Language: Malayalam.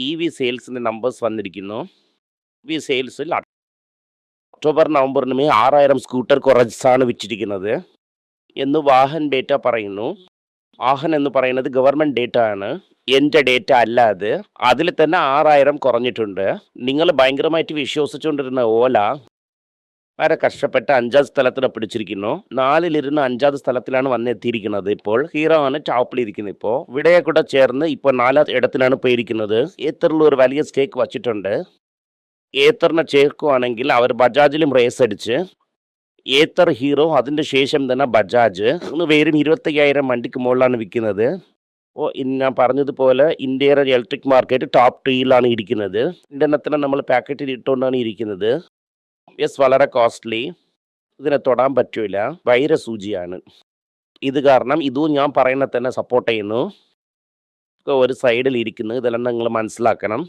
ഇ വി സെയിൽസിന്റെ നമ്പേഴ്സ് വന്നിരിക്കുന്നു. ഇ വി സെയിൽസിൽ ഒക്ടോബർ നവംബറിനുമേ ആറായിരം സ്കൂട്ടർ കുറച്ചാണ് വിറ്റിരിക്കുന്നത്. എന്ന് വാഹൻ ഡേറ്റ പറയുന്നു. വാഹൻ എന്ന് പറയുന്നത് ഗവൺമെന്റ് ഡേറ്റ ആണ്. എന്റെ ഡേറ്റ അല്ല അത്. അതിൽ തന്നെ ആറായിരം കുറഞ്ഞിട്ടുണ്ട്. നിങ്ങൾ ഭയങ്കരമായിട്ട് വിശ്വസിച്ചുകൊണ്ടിരുന്ന ഓല വളരെ കഷ്ടപ്പെട്ട് അഞ്ചാം സ്ഥലത്തിന് പിടിച്ചിരിക്കുന്നു. നാലിലിരുന്ന് അഞ്ചാം സ്ഥലത്തിലാണ് വന്നെത്തിയിരിക്കുന്നത് ഇപ്പോൾ. ഹീറോ ആണ് ടോപ്പിലിരിക്കുന്നത് ഇപ്പോൾ. വിടയെ കൂടെ ചേർന്ന് ഇപ്പോൾ നാലാം ഇടത്തിലാണ് പോയിരിക്കുന്നത്. ഏത്തറിൽ ഒരു വലിയ സ്റ്റേക്ക് വച്ചിട്ടുണ്ട്. ഏത്തറിനെ ചേർക്കുവാണെങ്കിൽ അവർ ബജാജിലും റേസ് അടിച്ച് ഏത്തർ ഹീറോ അതിന്റെ ശേഷം തന്നെ ബജാജ്. മൂന്ന് പേരും ഇരുപത്തയ്യായിരം വണ്ടിക്ക് മുകളിലാണ് വിൽക്കുന്നത്. ഓ ഞാൻ പറഞ്ഞതുപോലെ ഇന്ത്യയുടെ ഇലക്ട്രിക് മാർക്കറ്റ് ടോപ്പ് ത്രീയിലാണ് ഇരിക്കുന്നത്. രണ്ടെണ്ണത്തിന് നമ്മൾ പാക്കറ്റിൽ ഇട്ടുകൊണ്ടാണ് ഇരിക്കുന്നത്. യെസ് വളരെ കോസ്റ്റ്ലി ഇതിനെ തൊടാൻ പറ്റൂല. വൈരസൂചിയാണ് ഇത് കാരണം ഇതും ഞാൻ പറയുന്ന തന്നെ സപ്പോർട്ട് ചെയ്യുന്നു. ഒരു സൈഡിൽ ഇരിക്കുന്നു. ഇതെല്ലാം നിങ്ങൾ മനസ്സിലാക്കണം.